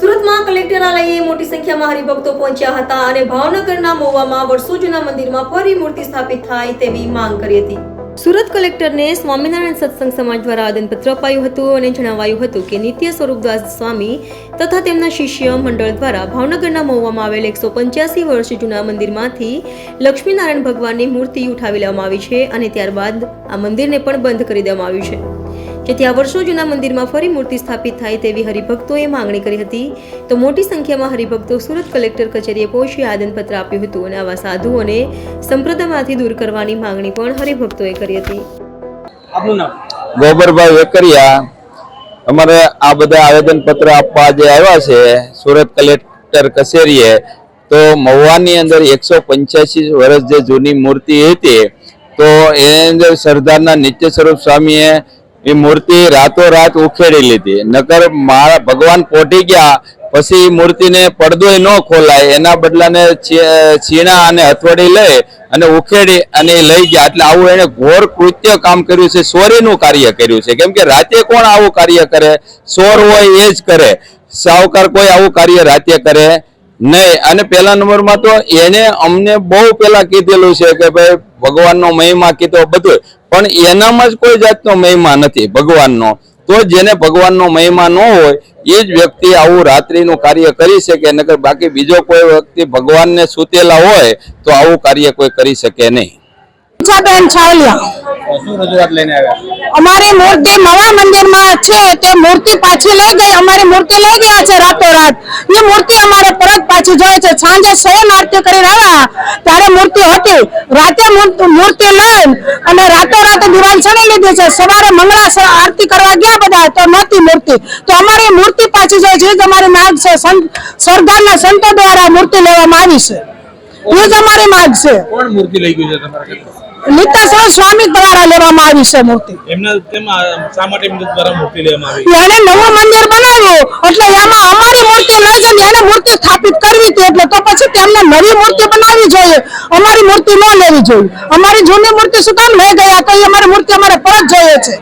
સુરતમાં કલેક્ટરાલયે મોટી સંખ્યામાં હરિભક્તો પહોંચ્યા હતા અને ભાવનગરના મોવામાં વર્ષો જૂના મંદિરમાં ફરી મૂર્તિ સ્થાપિત થાય તેવી માંગ કરી હતી. સુરત કલેક્ટરને સ્વામિનારાયણ સત્સંગ સમાજ દ્વારા આદનપત્ર અપાયું હતું અને જણાવાયું હતું કે નિત્ય સ્વરૂપદાસ સ્વામી તથા તેમના શિષ્ય મંડળ દ્વારા ભાવનગરના મહુવામાં આવેલ એકસો પંચ્યાસી વર્ષ જૂના મંદિરમાંથી લક્ષ્મીનારાયણ ભગવાનની મૂર્તિ ઉઠાવી લેવામાં આવી છે અને ત્યારબાદ આ મંદિરને પણ બંધ કરી દેવામાં આવ્યું છે. જેથી આ વર્ષો જૂના મંદિરમાં ફરી મૂર્તિ સ્થાપિત થાય તેવી હરિભક્તોએ માંગણી કરી હતી. તો મોટી સંખ્યામાં હરિભક્તો સુરત કલેક્ટર કચેરીએ પહોંચી આદનપત્ર આપ્યું હતું અને આવા સાધુઓને સંપ્રદાયમાંથી દૂર કરવાની માંગણી પણ હરિભક્તોએ કરી હતી. આપનું ગોબરભાઈ વેકરિયા. અમારે આ બધા આવેદન પત્ર આપવા જે આવ્યા છે સુરત કલેક્ટર કચેરીએ. તો મહુવાની અંદર એકસો પંચ્યાસી વર્ષ જે જૂની મૂર્તિ હતી તો એની અંદર સરદારના નિત્ય સ્વરૂપ સ્વામીએ એ મૂર્તિ રાતોરાત ઉખેડી લીધી. નકર મારા ભગવાન પોટી ગયા, પછી મૂર્તિને પડદોય ન ખોલાય, એના બદલાને છીણા અને હથોડી લઈ અને ઉખેડી અને લઈ ગયા. એટલે આવું એને ઘોર કૃત્ય કામ કર્યું છે ચોરીનું કાર્ય કર્યું છે. કેમ કે રાતે કોણ આવું કાર્ય કરે? ચોર હોય એ જ કરે. સાવકાર કોઈ આવું કાર્ય રાતે કરે? નહીં અને પહેલા નંબરમાં તો એને અમને બહુ પેલા કીધેલું છે કે ભાઈ ભગવાનનો મહિમા કીધો બધું. પણ એનામાં જ કોઈ જાતનો મહિમા નથી ભગવાનનો. તો જેને ભગવાનનો મહિમા ન હોય એ જ વ્યક્તિ આવું રાત્રિનું કાર્ય કરી શકે નકર બાકી બીજો કોઈ વ્યક્તિ ભગવાનને સૂતેલા હોય તો આવું કાર્ય કોઈ કરી શકે નહીં. બેન છાવલિયા. શું રજૂઆત લઈને આવ્યા? અમારી મૂર્તિ નવા મંદિરમાં છે તે મૂર્તિ પાછી લઈ ગઈ, અમારી મૂર્તિ લઈ ગયા છે રાતોરાત. એ મૂર્તિ અમારે પરત પાછી જોઈએ છે. સાંજે સ્વયં આરતી કરીને આવ્યા ત્યારે મૂર્તિ હતી. રાતે મૂર્તિ- લઈ અને રાતોરાત દિવાલ ચણી લીધી છે. સવારે મંગળા આરતી કરવા ગયા બધા તો નહોતી મૂર્તિ. તો અમારી મૂર્તિ પાછી જોઈએ છે. અમારી માગ છે. સરદારના સંતો દ્વારા મૂર્તિ લેવામાં આવી છે. એ જ અમારી માગ છે. કોણ મૂર્તિ લઈ ગયું છે તમારા ઘરે? નિત્યાશ્વર સ્વામી દ્વારા લેવામાં આવી છે મૂર્તિ. એમના કેમ શા માટે દ્વારા મૂર્તિ લેવામાં આવી? એને નવું મંદિર બનાવ્યું એટલે એમાં અમારી મૂર્તિ લઈ છે એને મૂર્તિ સ્થાપિત કરવી હતી એટલે તો પછી તેમને નવી મૂર્તિ બનાવવી જોઈએ. અમારી મૂર્તિ ન લેવી જોઈએ. અમારી જૂની મૂર્તિ શું કામ લઈ ગયા તો એ અમારી મૂર્તિ અમારે પરત જોઈએ છે.